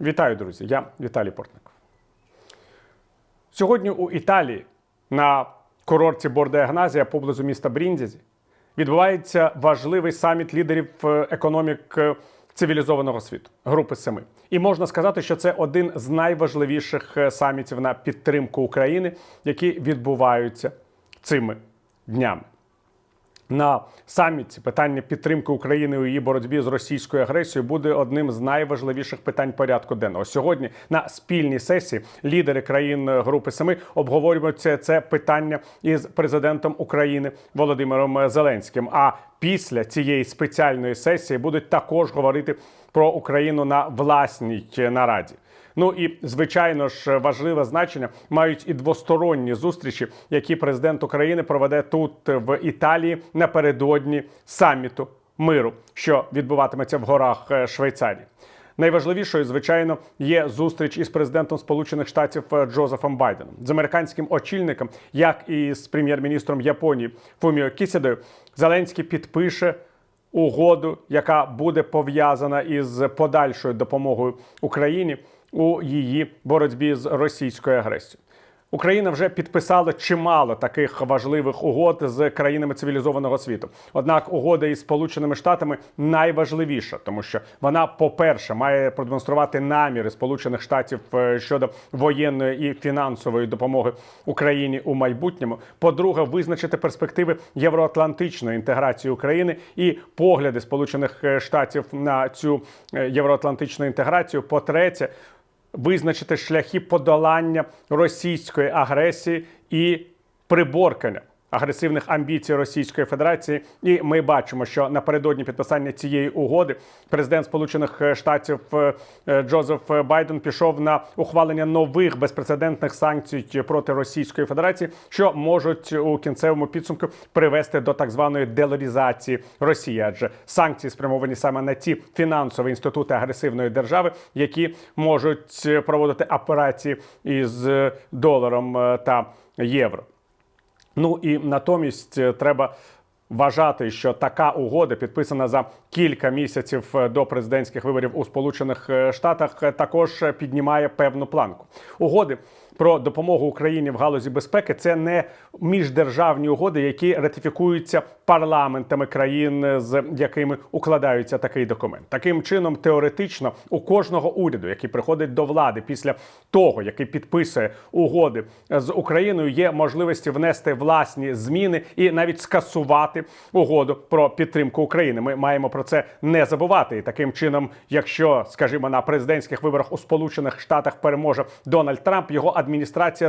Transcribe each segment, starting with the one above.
Вітаю, друзі! Я Віталій Портников. Сьогодні у Італії на курорті Борде Агназія поблизу міста Бріндізі відбувається важливий саміт лідерів е, економік е, цивілізованого світу Групи Семи. І можна сказати, що це один з найважливіших е, самітів на підтримку України, які відбуваються цими днями. На саміті питання підтримки України у її боротьбі з російською агресією буде одним з найважливіших питань порядку денного. Сьогодні на спільній сесії лідери країн Групи Семи обговорюють це, це питання із президентом України Володимиром Зеленським. А після цієї спеціальної сесії будуть також говорити про Україну на власній нараді. Ну і звичайно ж важливе значення мають і двосторонні зустрічі, які президент України проведе тут в Італії напередодні саміту миру, що відбуватиметься в горах е, Швейцарії. Найважливішою, звичайно, є зустріч із президентом Сполучених Штатів е, Джозефом Байденом з американським очільником, як і з прем'єр-міністром Японії Фуміо Кісідою. Зеленський підпише угоду, яка буде пов'язана із подальшою допомогою Україні у її боротьбі з російською агресією. Україна вже підписала чимало таких важливих угод з країнами цивілізованого світу. Однак угода із Сполученими Штатами найважливіша, тому що вона, по-перше, має продемонструвати наміри Сполучених Штатів е, щодо воєнної і фінансової допомоги Україні у майбутньому. По-друге, визначити перспективи євроатлантичної інтеграції України і погляди Сполучених Штатів на цю е, євроатлантичну інтеграцію. По-третє, визначити шляхи подолання російської агресії і приборкання агресивних амбіцій Російської Федерації. І ми бачимо, що напередодні підписання цієї угоди президент Сполучених Штатів е, Джозеф Байден пішов на ухвалення нових безпрецедентних санкцій проти Російської Федерації, що можуть у кінцевому підсумку привести до так званої делорізації Росії, адже санкції спрямовані саме на ті фінансові інститути агресивної держави, які можуть проводити операції із доларом е, та євро. Ну і натомість е, треба вважати, що така угода, підписана за кілька місяців е, до президентських виборів у Сполучених е, Штатах, також піднімає певну планку. Угоди про допомогу Україні в галузі безпеки це не міждержавні угоди, які ратифікуються парламентами країн, з якими укладаються такий документ. Таким чином, теоретично, у кожного уряду, який приходить до влади після того, який підписує угоди з Україною, є можливості внести власні зміни і навіть скасувати угоду про підтримку України. Ми маємо про це не забувати. І таким чином, якщо, скажімо, на президентських виборах у Сполучених Штатах переможе Дональд Трамп, його адміністрація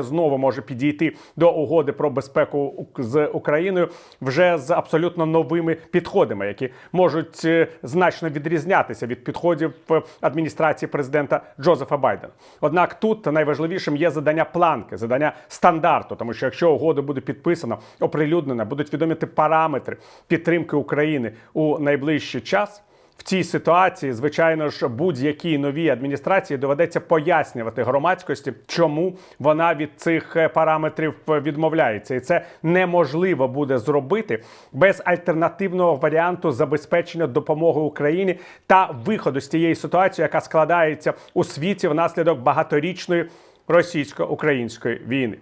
знову може підійти до угоди про безпеку з Україною вже з абсолютно новими підходами, які можуть е, значно відрізнятися від підходів адміністрації президента Джозефа Байдена. Однак тут найважливішим є задання планки, задання стандарту, тому що якщо угода буде підписана, оприлюднена, будуть відомі параметри підтримки України у найближчий час. В цій ситуації, звичайно ж, будь-якій новій адміністрації доведеться пояснювати громадськості, чому вона від цих е, параметрів відмовляється, і це неможливо буде зробити без альтернативного варіанту забезпечення допомоги Україні та виходу з тієї ситуації, яка складається у світі внаслідок багаторічної російсько-української війни.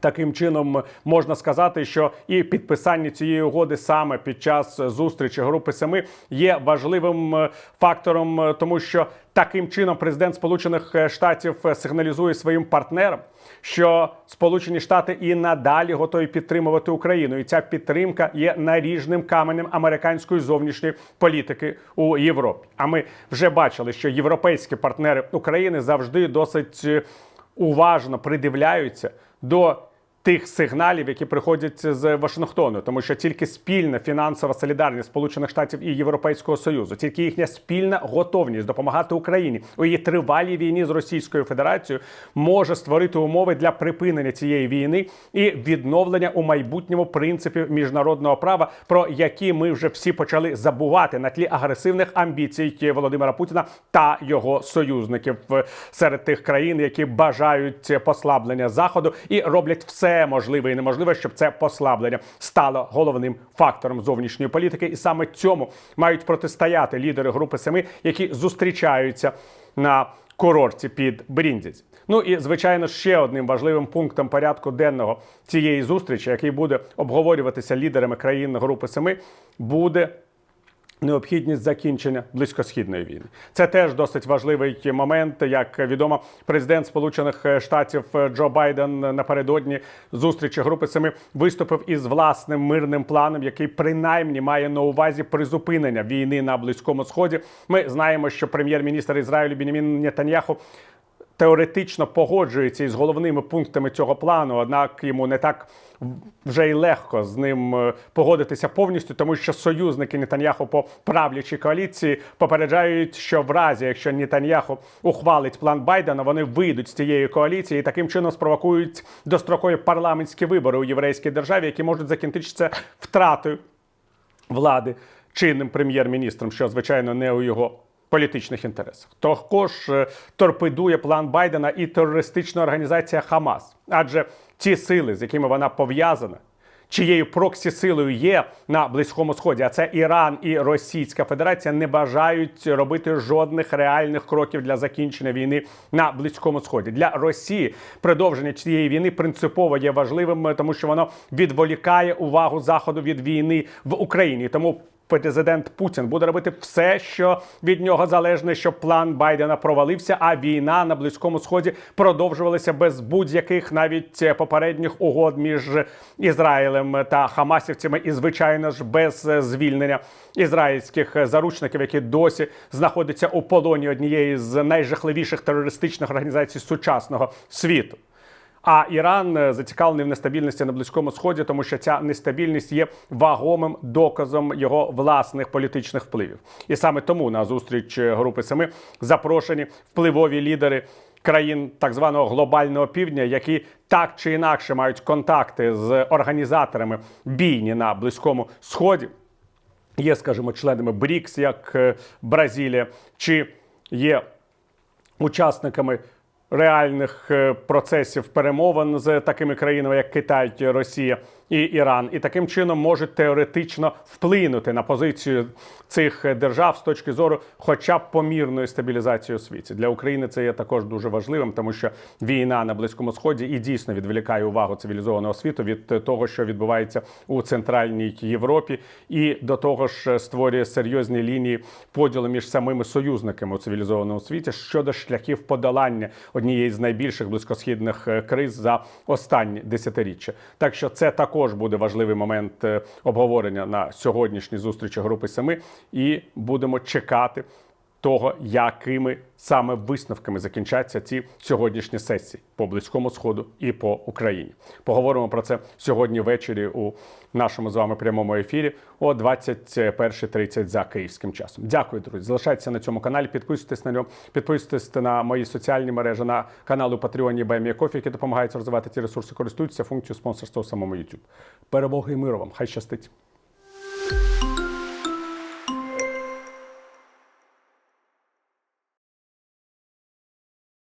Таким чином можна сказати, що і підписання цієї угоди саме під час зустрічі групи Семи є важливим е, фактором, е, тому що таким чином президент Сполучених Штатів сигналізує своїм партнерам, що Сполучені Штати і надалі готові підтримувати Україну, і ця підтримка є наріжним каменем американської зовнішньої політики у Європі. А ми вже бачили, що європейські партнери України завжди досить е, уважно придивляються до тих сигналів, які приходять з Вашингтону, тому що тільки спільна фінансова солідарність Сполучених Штатів і Європейського Союзу, тільки їхня спільна готовність допомагати Україні у її тривалій війні з Російською Федерацією може створити умови для припинення цієї війни і відновлення у майбутньому принципів міжнародного права, про які ми вже всі почали забувати на тлі агресивних амбіцій Володимира Путіна та його союзників серед тих країн, які бажають послаблення заходу і роблять все можливе і неможливе, щоб це послаблення стало головним фактором зовнішньої політики, і саме цьому мають протистояти лідери групи Семи, які зустрічаються на курорті під Бріндзі. Ну і звичайно, ще одним важливим пунктом порядку денного цієї зустрічі, який буде обговорюватися лідерами країн Групи Семи, буде Необхідність закінчення близькосхідної війни це теж досить важливий момент. Як відомо, президент Сполучених Штатів Джо Байден напередодні зустрічі групи Семи виступив із власним мирним планом, який принаймні має на увазі призупинення війни на близькому сході. Ми знаємо, що прем'єр-міністр Ізраїлю Бінімін Нетаньяху теоретично погоджується із головними пунктами цього плану, однак йому не так вже й легко з ним е, погодитися повністю, тому що союзники Нетаньяху по правлячій коаліції попереджають, що в разі, якщо Нетаньяху ухвалить план Байдена, вони вийдуть з цієї коаліції і таким чином спровокують дострокові парламентські вибори у єврейській державі, які можуть закінчитися втратою влади чинним прем'єр-міністром, що звичайно не у його політичних інтересах. Також е, торпедує план Байдена і терористична організація Хамас, адже ті сили, з якими вона пов'язана. Чиєю проксі силою є на близькому сході, а це Іран і Російська Федерація не бажають робити жодних реальних кроків для закінчення війни на близькому сході. Для Росії продовження цієї війни принципово є важливим, тому що воно відволікає увагу заходу від війни в Україні. Тому президент Путін буде робити все, що від нього залежне, щоб план Байдена провалився, а війна на близькому сході продовжувалася без будь-яких навіть попередніх угод між Ізраїлем та Хамасівцями, і звичайно ж без звільнення ізраїльських заручників, які досі знаходяться у полоні однієї з найжахливіших терористичних організацій сучасного світу. А Іран е, зацікавлений в нестабільності на близькому сході, тому що ця нестабільність є вагомим доказом його власних політичних впливів. І саме тому на зустріч е, групи Семи запрошені впливові лідери. Країн так званого глобального півдня, які так чи інакше мають контакти з організаторами бійні на близькому сході, є, скажімо, членами БРІКС, як е, Бразилія, чи є учасниками реальних е, процесів перемовин з такими країнами, як Китай, Росія і Іран, і таким чином можуть теоретично вплинути на позицію цих держав з точки зору, хоча б помірної стабілізації у світі для України. Це є також дуже важливим, тому що війна на близькому сході і дійсно відволікає увагу цивілізованого світу від того, що відбувається у центральній Європі, і до того ж створює серйозні лінії поділу між самими союзниками у цивілізованому світі щодо шляхів подолання однієї з найбільших близькосхідних криз за останні десятиріччя. Так що це також буде важливий момент е, обговорення на сьогоднішній зустрічі групи Семи, і будемо чекати. Того, якими саме висновками закінчаться ці сьогоднішні сесії по близькому сходу і по Україні. Поговоримо про це сьогодні ввечері у нашому з вами прямому ефірі о 21.30 за київським часом. Дякую, друзі. Залишайтеся на цьому каналі. Підписуйтесь на нього, підписуйтесь на мої соціальні мережі на канал у Патреоні Баймія які допомагають розвивати ці ресурси. Користуйтеся функцією спонсорства у самому YouTube. Перемоги і миру вам! Хай щастить!